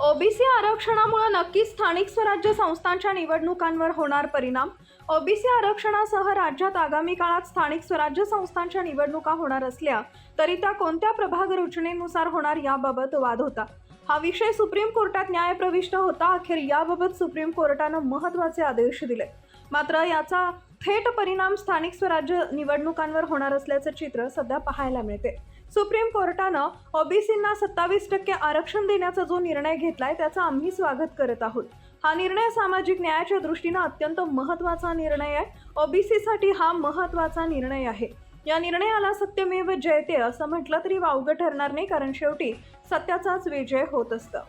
आरक्षणामुळे नक्कीच स्थानिक स्वराज्य संस्थांच्या निवडणुकांवर होणार परिणाम? ओबीसी आरक्षणासह राज्यात आगामी काळात स्थानिक स्वराज्य संस्थांच्या निवडणुका होणार असल्या तरी त्या कोणत्या प्रभाग रचनेनुसार होणार याबाबत वाद होता. हा विषय सुप्रीम कोर्टात न्यायप्रविष्ट होता. अखेर याबाबत सुप्रीम कोर्टानं महत्त्वाचे आदेश दिले. मात्र याचा थेट परिणाम स्थानिक स्वराज्य निवडणुकांवर होणार असल्याचं चित्र सध्या पाहायला मिळते सुप्रीम कोर्टानं ओबीसींना सत्तावीस टक्के आरक्षण देण्याचा जो निर्णय घेतलाय त्याचं आम्ही स्वागत करत आहोत. हा निर्णय सामाजिक न्यायाच्या दृष्टीनं अत्यंत महत्त्वाचा निर्णय आहे. ओबीसीसाठी हा महत्त्वाचा निर्णय आहे. या निर्णयाला सत्यमेव जयते असं म्हटलं तरी वावगं ठरणार नाही कारण शेवटी सत्याचाच विजय होत असतं.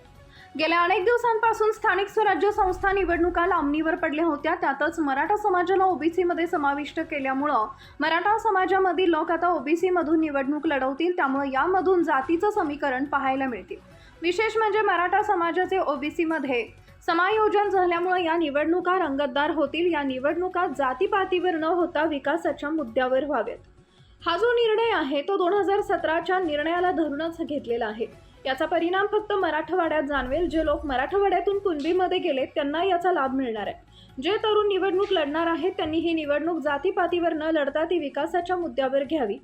गेल्या अनेक दिवसांपासून स्थानिक स्वराज्य संस्था निवडणुका लांबणीवर पडल्या होत्या. त्यातच मराठा समाजाला ओबीसीमध्ये समाविष्ट केल्यामुळं मराठा समाजामधील लोक आता ओबीसीमधून निवडणूक लढवतील. त्यामुळे यामधून जातीचं समीकरण पाहायला मिळतील. विशेष म्हणजे मराठा समाजाचे ओबीसीमध्ये समायोजन झाल्यामुळे या निवडणुका रंगतदार होतील. या निवडणुका जातीपातीवर न होता विकासाच्या मुद्द्यावर व्हाव्यात हा जो निर्णय आहे तो दोन हजार सतराच्या निर्णयाला धरूनच घेतलेला आहे. याचा परिणाम फक्त मराठवाड्यात जाणवेल. जे लोक मराठवाड्यातून कुणबीमध्ये गेले त्यांना याचा लाभ मिळणार आहे. जे तरुण निवडणूक लढणार आहेत त्यांनी ही निवडणूक जातीपातीवर न लढता ती विकासाच्या मुद्द्यावर घ्यावी.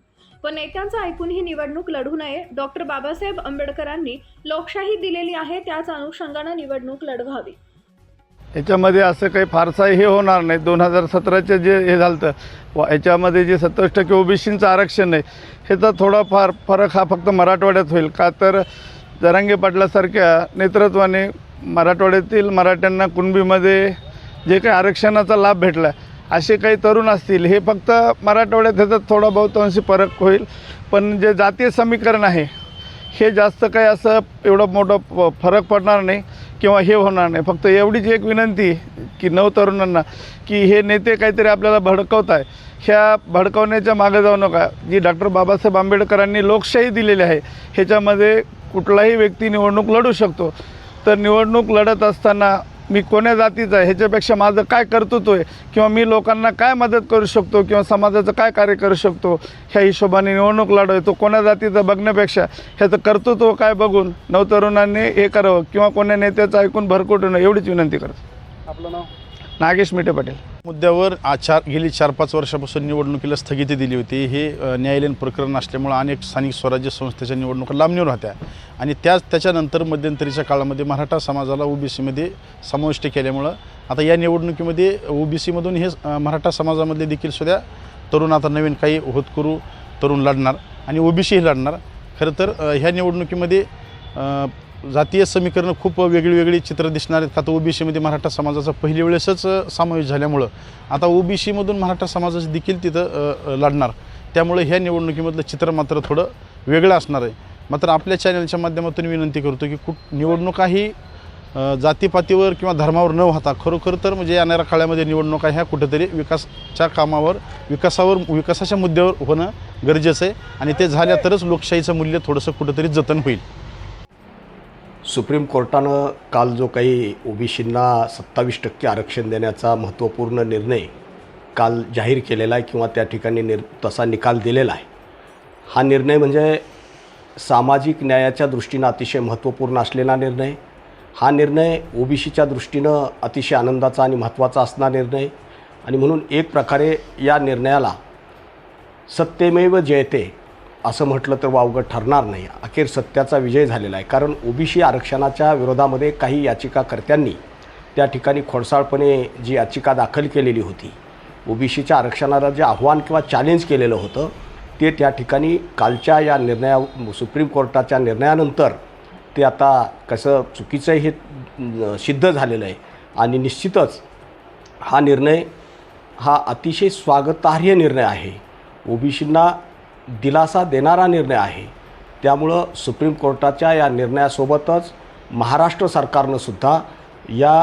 व नेत्यांचं ऐकून ही निवडणूक लढू नये डॉक्टर बाबासाहेब आंबेडकरांनी लोकशाही दिलेली आहे त्याच अनुषंगानं निवडणूक लढवावी. याच्यामध्ये असं काही फारसा हे होणार नाही. दोन हजार सतराचं जे हे झालं होतं याच्यामध्ये जे सत्तावीस टक्के ओबीसींचं आरक्षण आहे ह्याचा थोडाफार फरक हा फक्त मराठवाड्यात होईल. का तर जरांगे पाटलासारख्या नेतृत्वाने मराठवाड्यातील मराठ्यांना कुणबीमध्ये जे काही आरक्षणाचा लाभ भेटला असे काही तरुण असतील हे फक्त मराठवाड्यात ह्याचा थोडा बहुतांशी फरक होईल. पण जे जातीय समीकरण आहे हे जास्त काही असं एवढं मोठं फरक पडणार नाही. किंवा हे होणार नाही. फक्त एवढीच एक विनंती की नवतरुणांना की हे नेते काहीतरी आपल्याला भडकवत आहे ह्या भडकवण्याच्या मागे जाऊ नका. जी डॉक्टर बाबासाहेब आंबेडकरांनी लोकशाही दिलेली आहे ह्याच्यामध्ये कुठलाही व्यक्ती निवडणूक लढू शकतो. तर निवडणूक लढत असताना मी कोण्या जातीचा आहे ह्याच्यापेक्षा माझं काय कर्तृत्व आहे? किंवा मी लोकांना काय मदत करू शकतो? किंवा समाजाचं काय कार्य करू शकतो? ह्या हिशोबाने निवडणूक लढवतो तो कोण्या जातीचं बघण्यापेक्षा ह्याचं कर्तृत्व काय बघून नवतरुणांनी हे करावं? किंवा कोण्या नेत्याचं ऐकून भरकटू नये एवढीच विनंती करतो. आपलं नाव? नागेश मिठे पाटील. मुद्द्यावर चार गेली चार पाच वर्षापासून निवडणुकीला स्थगिती दिली होती. हे न्यायालयीन प्रकरण असल्यामुळं अनेक स्थानिक स्वराज्य संस्थेच्या निवडणुका लांबणीवर होत्या. आणि त्याच त्याच्यानंतर मध्यंतरीच्या काळामध्ये मराठा समाजाला ओबीसीमध्ये समाविष्ट केल्यामुळं आता या निवडणुकीमध्ये ओबीसीमधून हे मराठा समाजामधले देखील सुद्धा तरुण आता नवीन काही होतकरू तरुण लढणार आणि ओबीसीही लढणार. खरं तर ह्या निवडणुकीमध्ये जातीय समीकरणं खूप वेगळी वेगळी चित्र दिसणार आहेत. का तर ओबीसीमध्ये मराठा समाजाचा पहिली वेळेसच समावेश झाल्यामुळं. आता ओबीसीमधून मराठा समाजाचे देखील तिथं लढणार. त्यामुळे ह्या निवडणुकीमधलं चित्र मात्र थोडं वेगळं असणार आहे. मात्र आपल्या चॅनलच्या माध्यमातून विनंती करतो की कुठ निवडणुका ही जातीपातीवर किंवा धर्मावर न होता खरोखर तर म्हणजे येणाऱ्या काळामध्ये निवडणुका ह्या कुठेतरी विकासच्या कामावर विकासावर विकासाच्या मुद्द्यावर होणं गरजेचं आहे. आणि ते झाल्या तरच लोकशाहीचं मूल्य थोडंसं कुठंतरी जतन होईल. सुप्रीम कोर्टानं काल जो काही ओबीसींना सत्तावीस टक्के आरक्षण देण्याचा महत्त्वपूर्ण निर्णय काल जाहीर केलेला आहे किंवा त्या ठिकाणी निर तसा निकाल दिलेला आहे. हा निर्णय म्हणजे सामाजिक न्यायाच्या दृष्टीनं अतिशय महत्त्वपूर्ण असलेला निर्णय. हा निर्णय ओबीसीच्या दृष्टीनं अतिशय आनंदाचा आणि महत्त्वाचा असणारा निर्णय. आणि म्हणून एक प्रकारे या निर्णयाला सत्यमेव जयते असं म्हटलं तर वावगं ठरणार नाही. अखेर सत्याचा विजय झालेला आहे. कारण ओबीसी आरक्षणाच्या विरोधामध्ये काही याचिकाकर्त्यांनी त्या ठिकाणी खोडसाळपणे जी याचिका दाखल केलेली होती ओबीसीच्या आरक्षणाला जे आव्हान किंवा चॅलेंज केलेलं होतं ते त्या ठिकाणी कालच्या या निर्णया सुप्रीम कोर्टाच्या निर्णयानंतर ते आता कसं चुकीचं हे सिद्ध झालेलं आहे. आणि निश्चितच हा निर्णय हा अतिशय स्वागतार्ह निर्णय आहे. ओबीसींना दिलासा देणारा निर्णय आहे. त्यामुळं सुप्रीम कोर्टाच्या या निर्णयासोबतच महाराष्ट्र सरकारनं सुद्धा या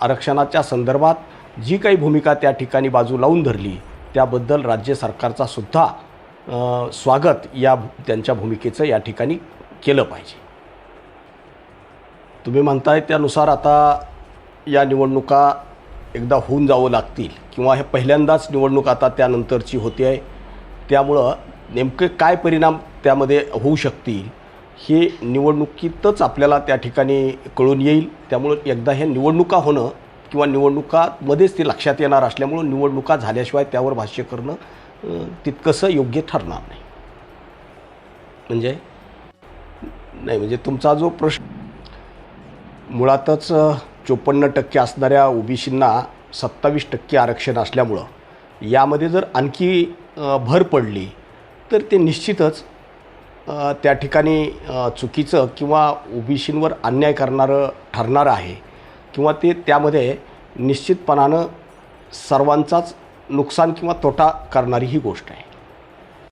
आरक्षणाच्या संदर्भात जी काही भूमिका त्या ठिकाणी बाजू लावून धरली त्याबद्दल राज्य सरकारचा सुद्धा स्वागत या त्यांच्या भूमिकेचं या ठिकाणी केलं पाहिजे. तुम्ही म्हणताय त्यानुसार आता या निवडणुका एकदा होऊन जावं लागतील किंवा हे पहिल्यांदाच निवडणूक आता त्यानंतरची होती आहे. त्यामुळं नेमके काय परिणाम त्यामध्ये होऊ शकतील हे निवडणुकीतच आपल्याला त्या ठिकाणी कळून येईल. त्यामुळं एकदा हे निवडणुका होणं किंवा निवडणुकामध्येच ते लक्षात येणार असल्यामुळं निवडणुका झाल्याशिवाय त्यावर भाष्य करणं तितकंसं योग्य ठरणार नाही. म्हणजे? नाही म्हणजे तुमचा जो प्रश्न मुळातच चोपन्न टक्के असणाऱ्या ओबीसींना सत्तावीस टक्के आरक्षण असल्यामुळं यामध्ये जर आणखी भर पडली तर ते निश्चितच त्या ठिकाणी चुकीचं किंवा ओबीसींवर अन्याय करणारं ठरणारं आहे किंवा ते त्यामध्ये निश्चितपणानं सर्वांचाच नुकसान किंवा तोटा करणारी ही गोष्ट आहे.